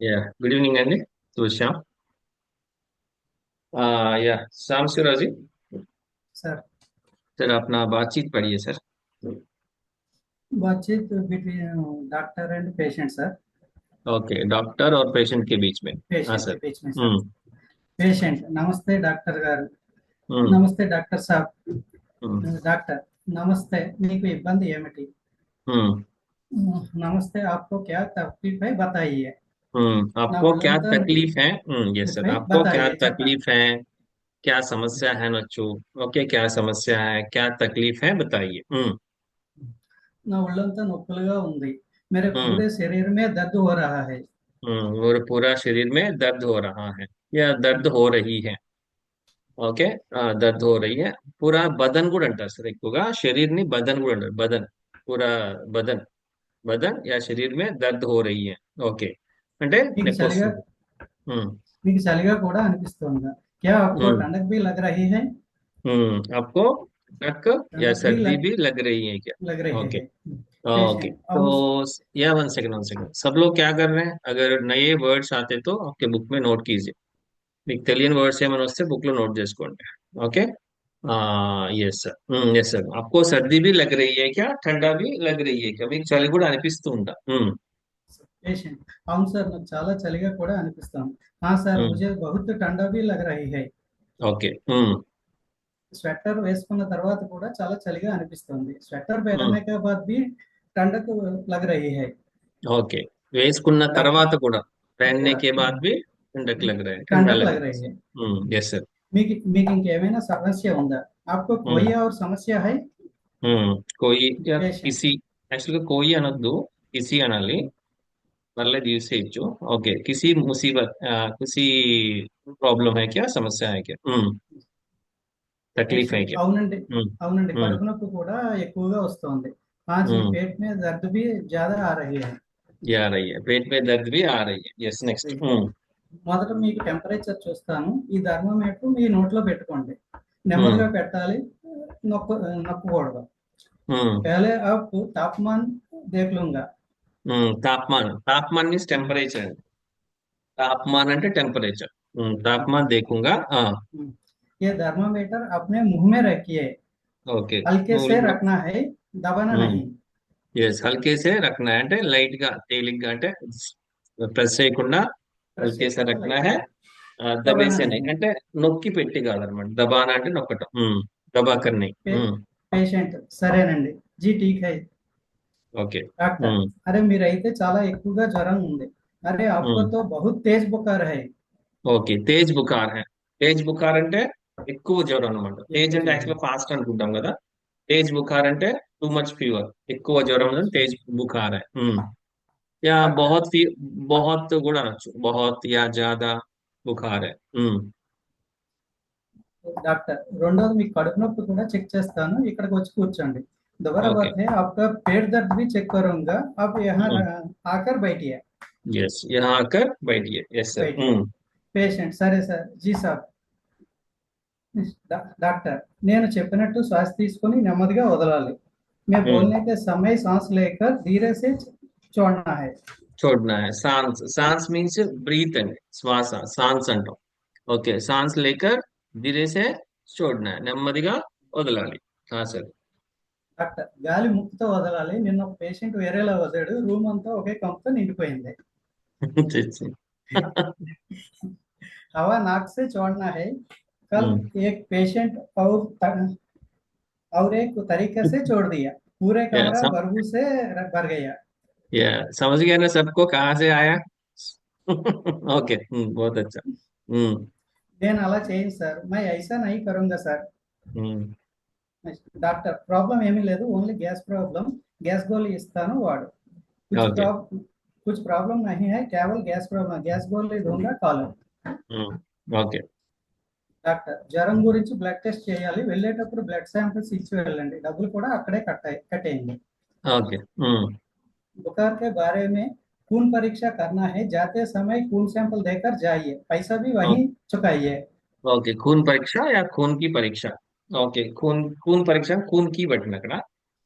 या good evening अंडी तो श्याम आ, या श्याम सिरा जी सर सर अपना बातचीत पढ़िए सर बातचीत between doctor and patient sir okay doctor और पेशेंट के बीच में हाँ पेशेंट सर के बीच में सर हम्म పేషెంట్ నమస్తే డాక్టర్ గారు हम्म నమస్తే డాక్టర్ సాబ్ हम्म డాక్టర్ నమస్తే మీకు ఇబ్బంది ఏమిటి हम्म नमस्ते आपको क्या तकलीफ है बताइए हम्म हाँ, आपको क्या तकलीफ़ है? हम्म यस सर आपको क्या तकलीफ़ है? क्या समस्या है नचो ओके क्या समस्या है? क्या तकलीफ़ है बताइए। हम्म। ना तो मेरे हम्म। पूरे शरीर में दर्द हो रहा है। हम्म और पूरा शरीर में दर्द हो रहा है या दर्द हो रही है? ఓకే ఆ, దర్ద్ హో రయ్య పూరా బదన్ కూడా అంటారు సార్ बदन శరీర్ని బదన్ बदन అంటారు బదన్ बदन బదన్ బదన్ యా శరీర్ మే దర్ద్ హో రయ్య ఓకే అంటే మీకు నొప్పి చలిగా వస్తుంది हम्म మీకు చలిగా కూడా అనిపిస్తుందా क्या आपको हम्म ठंडक भी लग रही है हम्म आपको नक या ठंडक भी सर्दी लग भी लग रही है क्या लग रही ओके है ओके पेशेंट अब तो उस या वन सेकंड वन सेकंड सब लोग क्या कर रहे हैं अगर नए वर्ड्स आते तो आपके बुक में नोट कीजिए మీకు తెలియని వర్డ్స్ ఏమైనా వస్తే బుక్ లో నోట్ చేసుకోండి okay yes sir yes sir आपको सर्दी भी लग रही है क्या ठंडा भी लग रही है क्या మీకు చలి కూడా అనిపిస్తూ ఉందా ఉమ్, पेशेंट అవును సార్ నాకు చాలా చలిగా కూడా అనిపిస్తుంది हाँ सर ఉమ్, मुझे बहुत ठंडा भी लग रही है ఓకే ఉమ్, స్వెటర్ వేసుకున్న తర్వాత కూడా చాలా చలిగా అనిపిస్తుంది స్వెటర్ ఉమ్, पहनने के बाद भी ठंडक लग रही है ఓకే వేసుకున్న डॉक्टर తర్వాత కూడా पहनने కూడా के बाद भी ठंडक लग रहा है ठंडा ठंडक लग लग रहा है रही है हम्म यस सर మీకు మీకు ఇంకేమైనా సమస్య ఉందా आपको कोई हम्म और समस्या है हम्म कोई या पेशेंट किसी యాక్చువల్గా కోయి అనొద్దు కిసి అనాలి పర్లేదు యూజ్ చేయొచ్చు ఓకే కిసి ముసీబత్ ఆ, కిసి ప్రాబ్లం है क्या समस्या है क्या हम्म तकलीफ है पेशेंट क्या అవునండి हम्म అవునండి हम्म కడుపు నొప్పి కూడా ఎక్కువగా వస్తుంది हाँ जी हम्म पेट में दर्द भी ज्यादा आ रही है ये आ रही है पेट में दर्द भी आ रही है यस नेक्स्ट हम्म మొదట మీకు టెంపరేచర్ చూస్తాను ఈ థర్మోమీటర్ మీ నోట్లో పెట్టుకోండి हम्म నెమ్మదిగా పెట్టాలి నొక్క నొక్కకూడదు हम्म पहले आप तापमान देख लूंगा हम्म तापमान तापमान मीन्स टेम्परेचर तापमान అంటే టెంపరేచర్ तापमान देखूंगा हाँ ये थर्मामीटर अपने मुंह में रखिए ఓకే हल्के से నువ్వు रखना है दबाना नहीं ఎస్ హల్కే సే రఖనా అంటే లైట్ గా తేలిగ్గా అంటే ప్రెస్ చేయకుండా प्रेस హల్కే సే చేయకుండా రఖనా లైట్ హే ఆ, दबाना దబేసేనే नहीं అంటే నొక్కి పెట్టి కాదనమాట దబానా అంటే నొక్కటం ఉమ్, దబాకర్ని पे, ఉమ్, పేషెంట్ సరేనండి జీ ఠీక్ హై ఓకే డాక్టర్ అరే మీరైతే చాలా ఎక్కువగా జ్వరం ఉంది. అరే అప్పుతో బహుత్ తేజ్ బుకార్ హై. ఓకే తేజ్ బుకార్ హై. తేజ్ బుకార్ అంటే ఎక్కువ జ్వరం అనమాట తేజ్ అంటే యాక్చువల్ ఫాస్ట్ అనుకుంటాం కదా. తేజ్ బుఖార్ అంటే టూ మచ్ ఫీవర్. ఎక్కువ జ్వరం తేజ్ బుకార్ హై. యా బహుత్ ఫీ బహుత్ కూడా అనొచ్చు. బహుత్ యా జాదా బుకార్ హై. డాక్టర్ రెండోది మీకు కడుపు నొప్పి కూడా చెక్ చేస్తాను. ఇక్కడికి వచ్చి కూర్చోండి. दोबारा ओके बात है आपका पेट दर्द भी चेक करूंगा आप यहाँ हम्म र- आकर बैठिए यस यहाँ आकर बैठिए यस सर बैठिए हम्म పేషెంట్ సరే సార్ జీ సాబ్ డా- డాక్టర్ నేను చెప్పినట్టు శ్వాస తీసుకొని నెమ్మదిగా వదలాలి मैं हम्म बोलने के समय सांस लेकर धीरे से छोड़ना है छोड़ना है सांस सांस मीन्स ब्रीथ అండి శ్వాస सांस అంటాం ఓకే सांस लेकर धीरे से छोड़ना है నెమ్మదిగా వదలాలి हाँ सर డాక్టర్ గాలి ముక్కుతో వదలాలి నిన్న ఒక పేషెంట్ వేరేలా వదిలాడు రూమ్ అంతా ఒకే కంపుతో నిండిపోయింది हवा नाक से छोड़ना है कल हम्म एक पेशेंट और त- और एक तरीके से छोड़ दिया पूरे या कमरा सम, बदबू से भर गया या समझ गया ना सबको कहाँ से आया ओके हम्म बहुत अच्छा हम्म నేను అలా చేయను సార్ मैं ऐसा नहीं करूंगा సార్ हम्म డాక్టర్ ప్రాబ్లం ఏమీ లేదు ఓన్లీ గ్యాస్ ప్రాబ్లం గ్యాస్ గోళీ ఇస్తాను వాడు कुछ ओके प्रॉब कुछ प्रॉब्लम नहीं है केवल गैस प्रॉब्लम गैस गोली दूंगा కాలు हम्म ओके డాక్టర్ జ్వరం గురించి బ్లడ్ టెస్ట్ చేయాలి వెళ్ళేటప్పుడు బ్లడ్ శాంపిల్స్ ఇచ్చి వెళ్ళండి డబ్బులు కూడా అక్కడే కట్ అయ్యి- కట్టేయండి ओके हम्म बुखार के बारे में खून परीक्षा करना है जाते समय खून सैंपल देकर जाइए पैसा भी वहीं चुकाइए ఓకే खून परीक्षा या खून की परीक्षा ओके खून खून परीक्षा खून की बटनकड़ा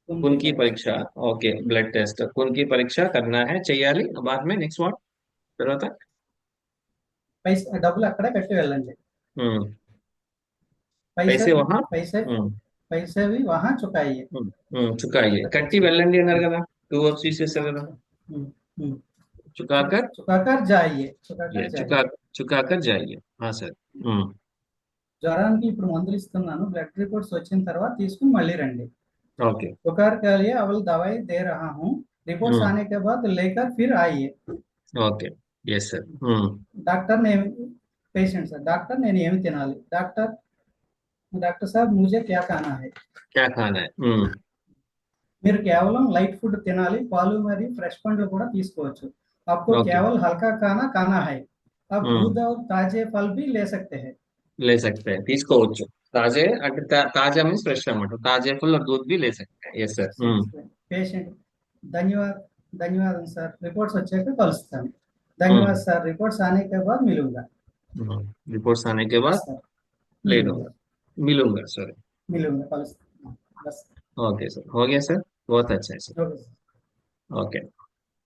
खून की परीक्षा ओके ब्लड टेस्ट खून की परीक्षा करना है చేయాలి बाद में నెక్స్ట్ వాట్ తర్వాత పైసా డబ్బులు అక్కడ పెట్టి వెళ్ళండి పైసే వహా పైసే పైసే भी वहाँ चुकाइए। हम्म, हम्म, चुकाइए। కట్టి వెళ్ళండి అన్నారు కదా టూ ఆఫ్ సీసెస్ కదా चुकाकर? चुकाकर जाइए चुकाकर चुकाकर जाइए। हाँ सर। हम्म। ज्वरा मंदलना ब्लड रिपोर्ट तरह రిపోర్ట్స్ रही अवल दवाई दे रहा हूँ रिपोर्ट आने के बाद लेकर फिर आइए डॉक्टर ने पेशेंट सर डॉक्टर ने नियमित तिनाली डॉक्टर डॉक्टर साहब मुझे क्या खाना है क्या खाना है మీరు కేవలం లైట్ ఫుడ్ తినాలి పాలు మరియు ఫ్రెష్ పండ్లు కూడా తీసుకోవచ్చు. आपको केवल हल्का खाना खाना है आप दूध और ताजे फल भी ले सकते हैं ले सकते हैं తీసుకోవచ్చు తాజే అంటే తాజా మీన్స్ ఫ్రెష్ అన్నమాట తాజే ఫుల్ దూద్ బి లే सकते हैं yes sir పేషెంట్ ధన్యవాద ధన్యవాదం సార్ రిపోర్ట్స్ వచ్చాక కలుస్తాం ధన్యవాద సార్ रिपोर्ट्स आने के बाद मिलूंगा रिपोर्ट्स आने के बाद ले लूंगा मिलूंगा सॉरी मिलूंगा कल ओके सर हो गया सर बहुत अच्छा है सर ओके